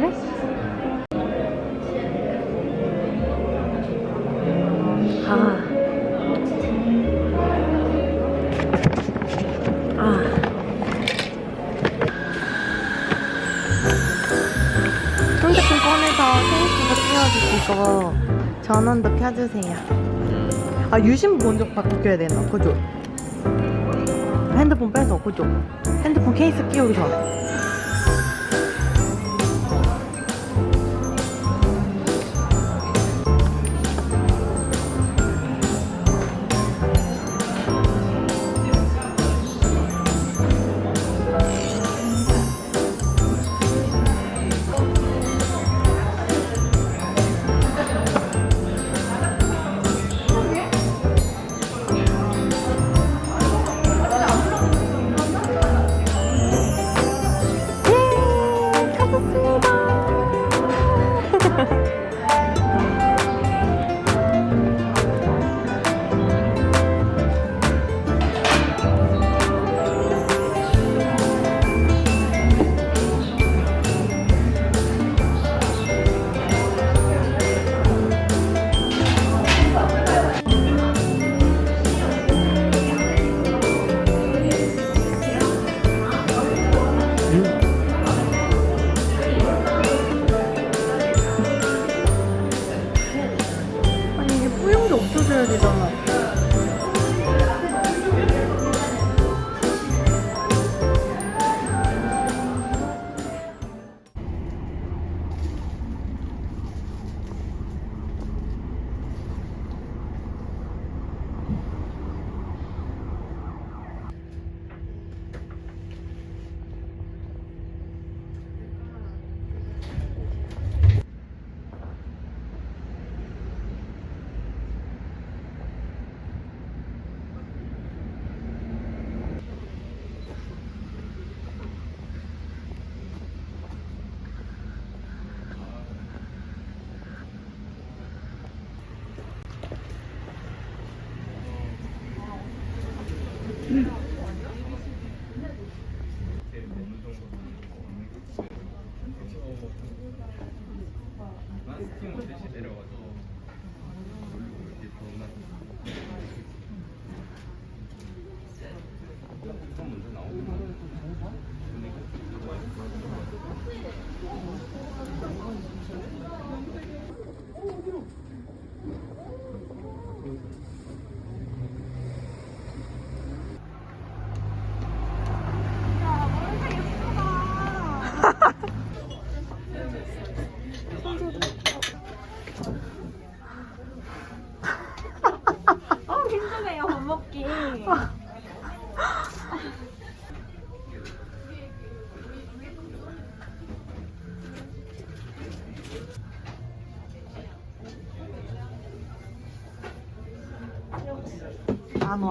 그래? 아. 아. 핸드폰 꺼내서 케이스도 띄워주시고 전원도 켜주세요. 아 유심부 먼저 바꿔야 되나? 그죠? 핸드폰 빼서 그죠? 핸드폰 케이스 끼우기 전에.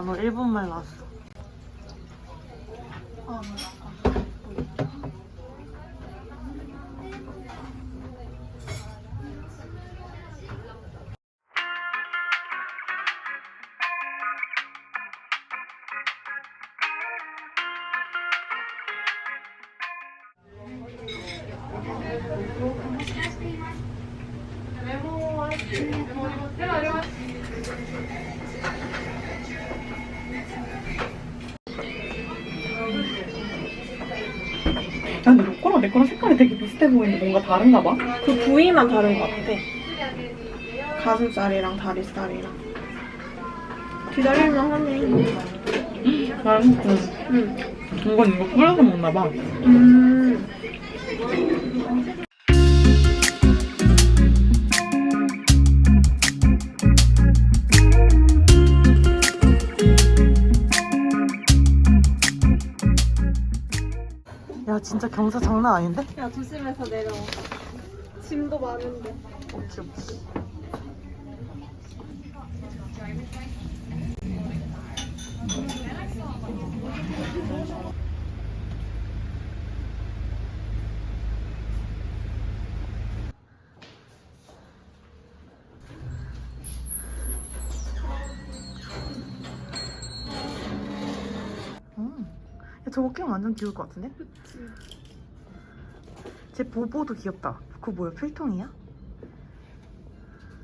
안오 1분만 나왔어. 야, 근데 너 거랑 내 거랑 색깔이 되게 비슷해 보이는데 뭔가 다른가 봐? 그 부위만 다른 것 같아. 가슴살이랑 다리살이랑. 기다릴만 하네. 맛있어. 응. 이건 이거 뿌려서 먹나 봐. 음. 진짜 경사 장난 아닌데? 야 조심해서 내려와. 짐도 많은데. 오케이 오케이. 끼면 완전 귀여울 것 같은데? 그치. 제 보보도 귀엽다. 그거 뭐야? 필통이야?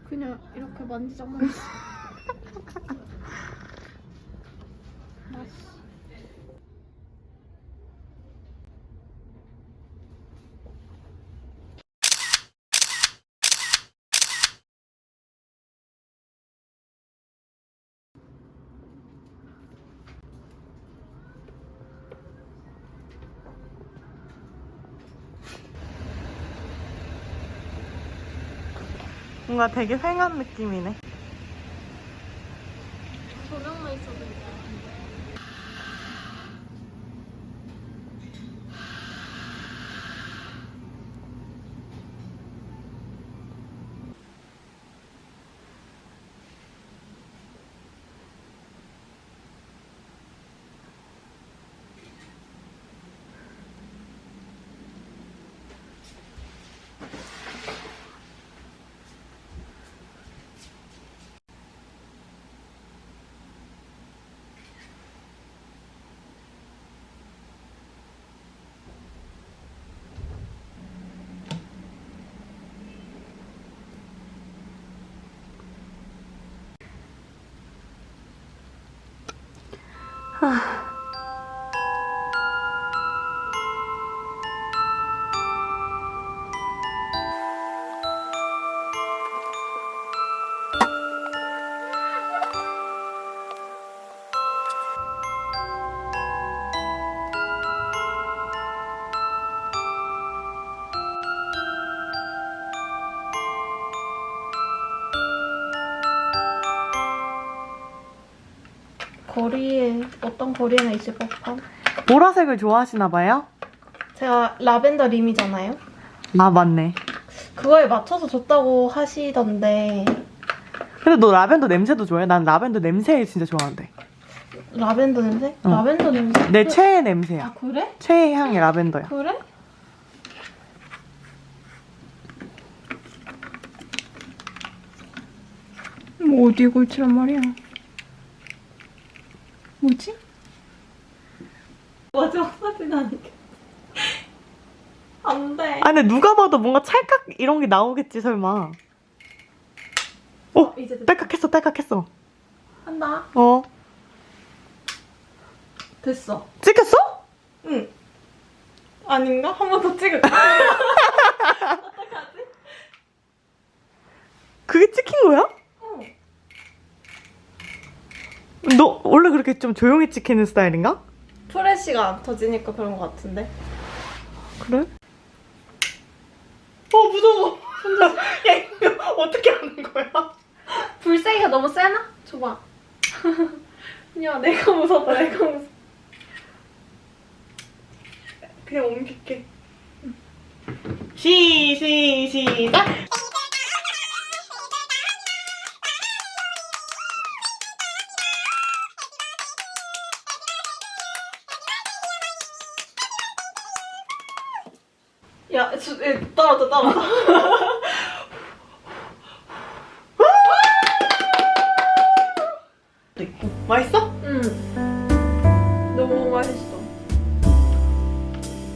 그냥 이렇게 만지작만. 맛 뭔가 되게 휑한 느낌이네. 唉 거리에 어떤 거리에나 있을 법한. 보라색을 좋아하시나 봐요? 제가 라벤더 림이잖아요. 아 맞네. 그거에 맞춰서 줬다고 하시던데 근데 너 라벤더 냄새도 좋아해? 난 라벤더 냄새 진짜 좋아하는데. 라벤더 냄새? 응. 라벤더 냄새? 내 그- 최애 냄새야. 아 그래? 최애 향이 라벤더야. 그래? 뭐 어디에 걸치란 말이야? 뭐지? 마지막 사진 아니게 안돼 아 근데 누가 봐도 뭔가 찰칵 이런 게 나오겠지 설마. 어 이제 됐다. 딸깍했어 딸깍했어. 한다 어 됐어 찍혔어? 응 아닌가? 한 번 더 찍을까? 그게 찍힌 거야? 응. 너 원래 그렇게 좀 조용히 찍히는 스타일인가? 프레쉬가 안 터지니까 그런 것 같은데 그래? 어 무서워. 야 이거 어떻게 하는 거야? 불세기가 너무 세나? 줘봐 야 내가 무섭다 내가 무서워 그냥 옮길게. 시, 시, 시작! 떨어져 떨어져 맛있어? 응 너무 맛있어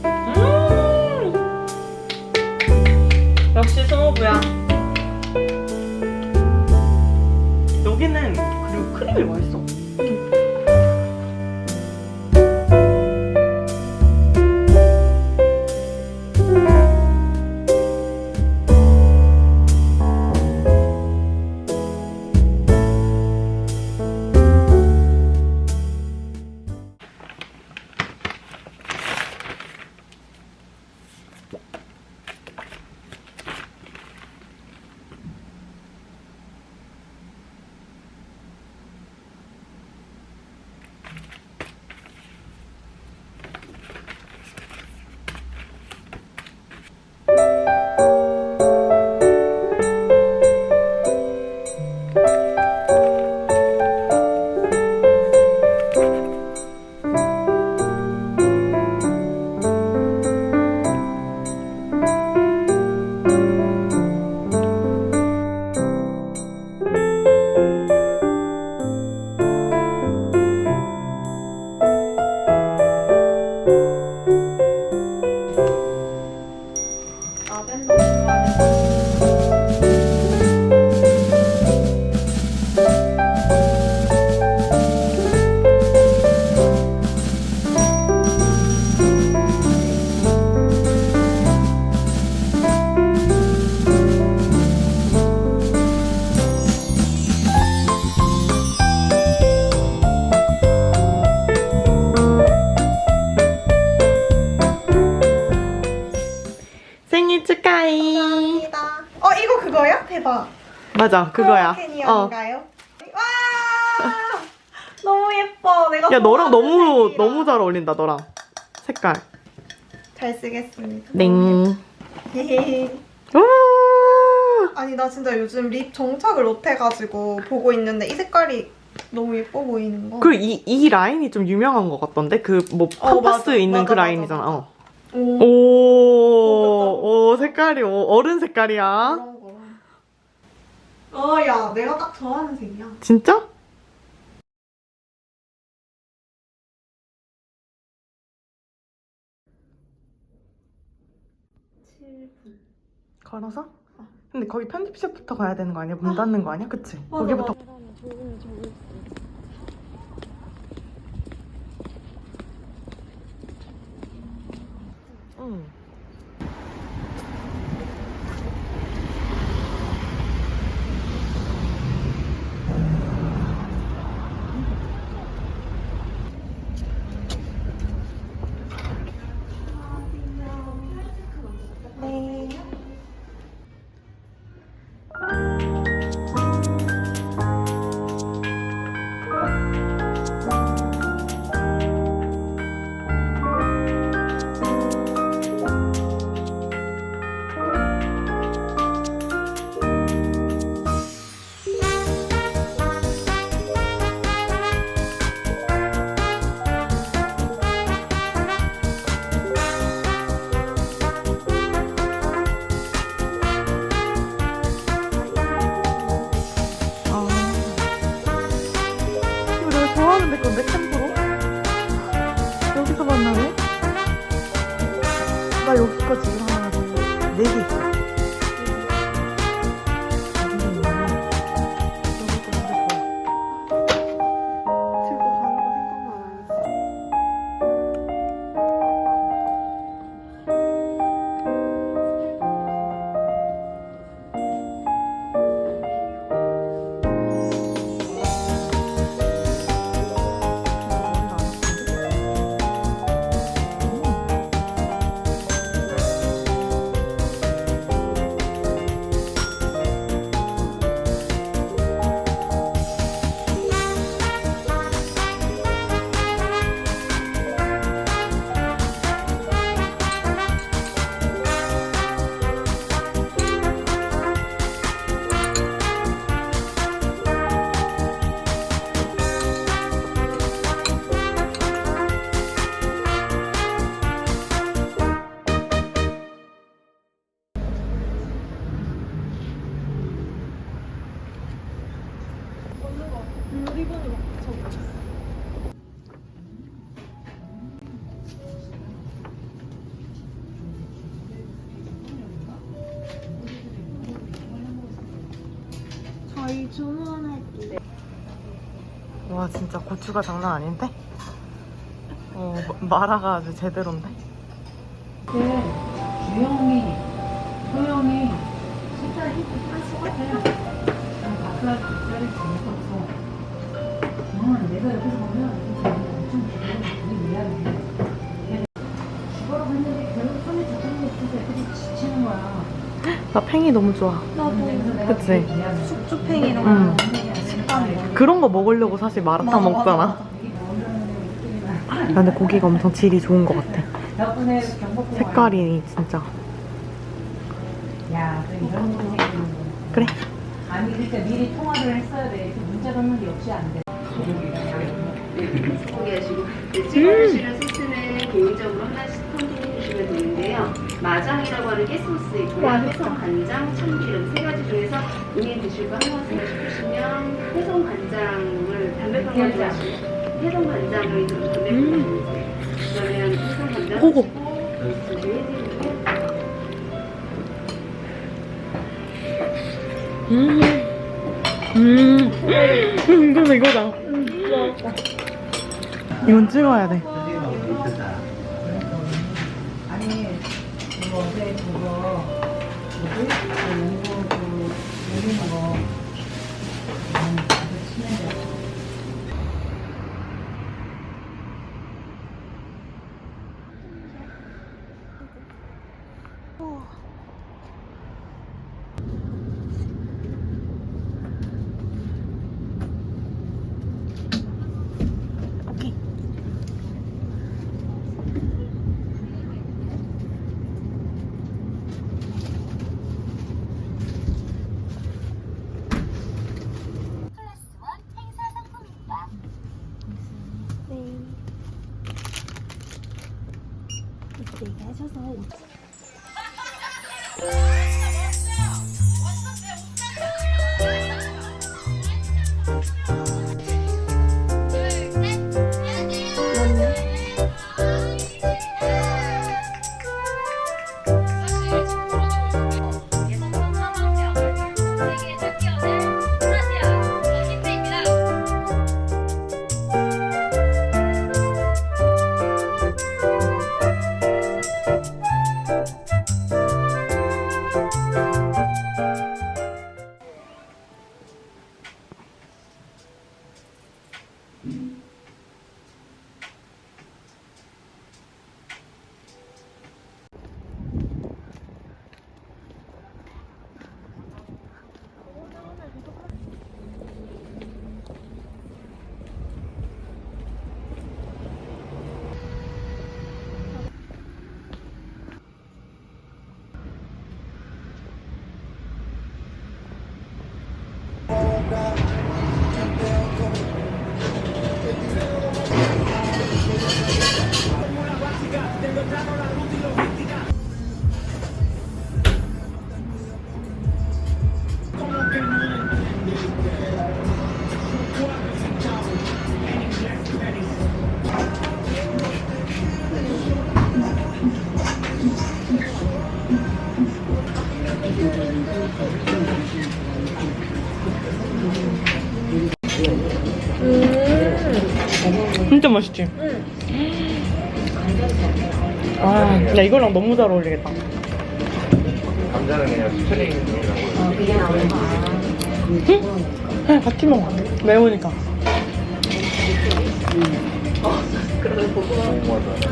음! 역시 스모브야. 여기는 그리고 크림이 맛있어. 맞아 그거야 어. 와 너무 예뻐. 내가 야 너랑 너무 색이라. 너무 잘 어울린다 너랑 색깔 잘 쓰겠습니다. 우! 아니 나 진짜 요즘 립 정착을 못해가지고 보고 있는데 이 색깔이 너무 예뻐 보이는 거. 그리고 이, 이 라인이 좀 유명한 것 같던데 그뭐 어, 컴파스 맞아. 있는 맞아, 그 맞아, 라인이잖아 맞아. 어. 오. 오, 오 색깔이 오, 어른 색깔이야 거랑. 어, 야, 내가 딱 좋아하는 색이야. 진짜? 걸어서? 근데 거기 편집실부터 가야 되는 거 아니야? 문 닫는 거 아니야? 그치? 거기부터 응. 나 여기가 지금 하나, 둘, 네개 있어. 여 고추가 장난 아닌데? 어 마라가 아주 제대로인데? 주영이, 소영이 진짜 것 같아요. 바깥 뒷자리 재밌었어. 어, 내가 옆에서 보면 이 자리가 엄청 길어. 되게 미안해. 죽어라고 했는데 결국 손에 잡히는 게 없어서 애들이 지치는 거야. 나 팽이 너무 좋아 나도 그치? 되게 미안해. 숙주팽 이런. 거 그런 거 먹으려고 사실 마라탕 먹잖아 근데 고기가 엄청 질이 좋은 것 같아 색깔이 진짜. 야, 이런 거. 그래 아니 그러니까 미리 통화를 했어야 돼. 문자 넣는 게 역시 안 돼. 포기하시고 찍어주시는 소스는 개인적으로 하나씩 선택해 되는데요. 마장이라고 하는 깨소스 있고요. 해성 간장, 참기름 세 가지 중에서 본인 드실 거 하나 생각 싶으시면 해성 간장을 담백한 거 좋아하시면 해성 간장을 좀 담백한 거. 그러면 해성 간장 고고. 음. 음. 음, 이거다, 이거다. 이건 찍어야 돼. 그 거 진짜 맛있지? 응. 아, 나 이거랑 너무 잘 어울리겠다. 감자는 그냥 스프링이라고 그냥 같이 먹어. 매우니까.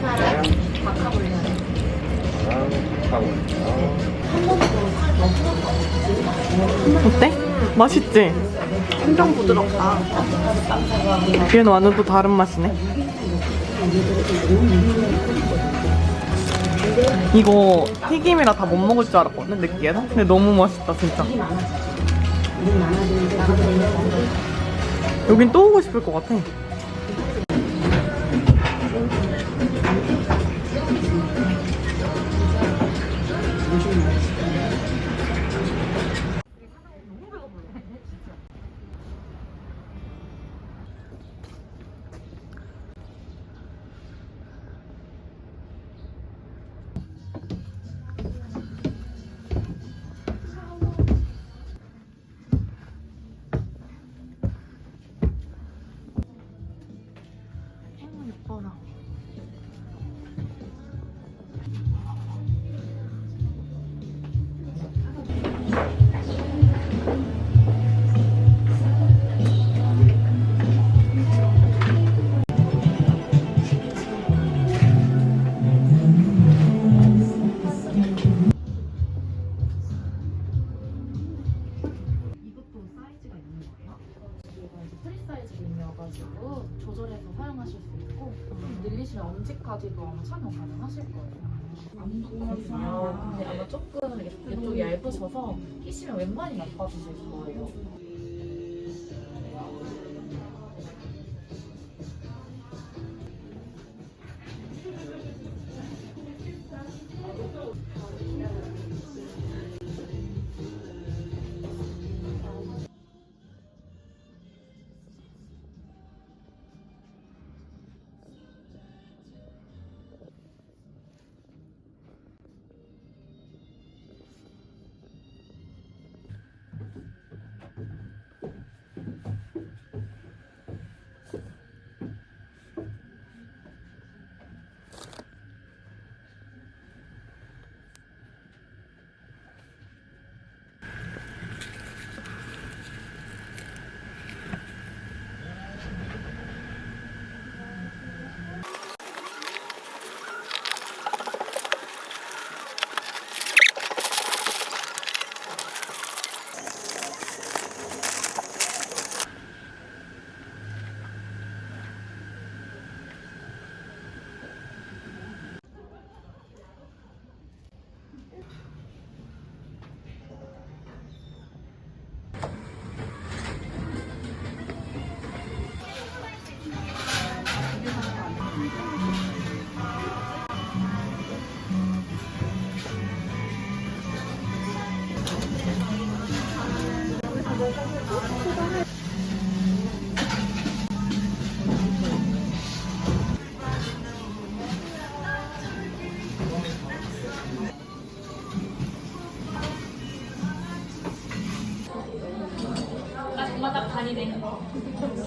하나랑 어때? 맛있지? 엄청 부드럽다. 얘는 완전 또 다른 맛이네. 이거 튀김이라 다 못 먹을 줄 알았거든, 느끼해서. 근데 너무 맛있다, 진짜. 여긴 또 오고 싶을 것 같아. 끼시면 웬만히 안 빠지 실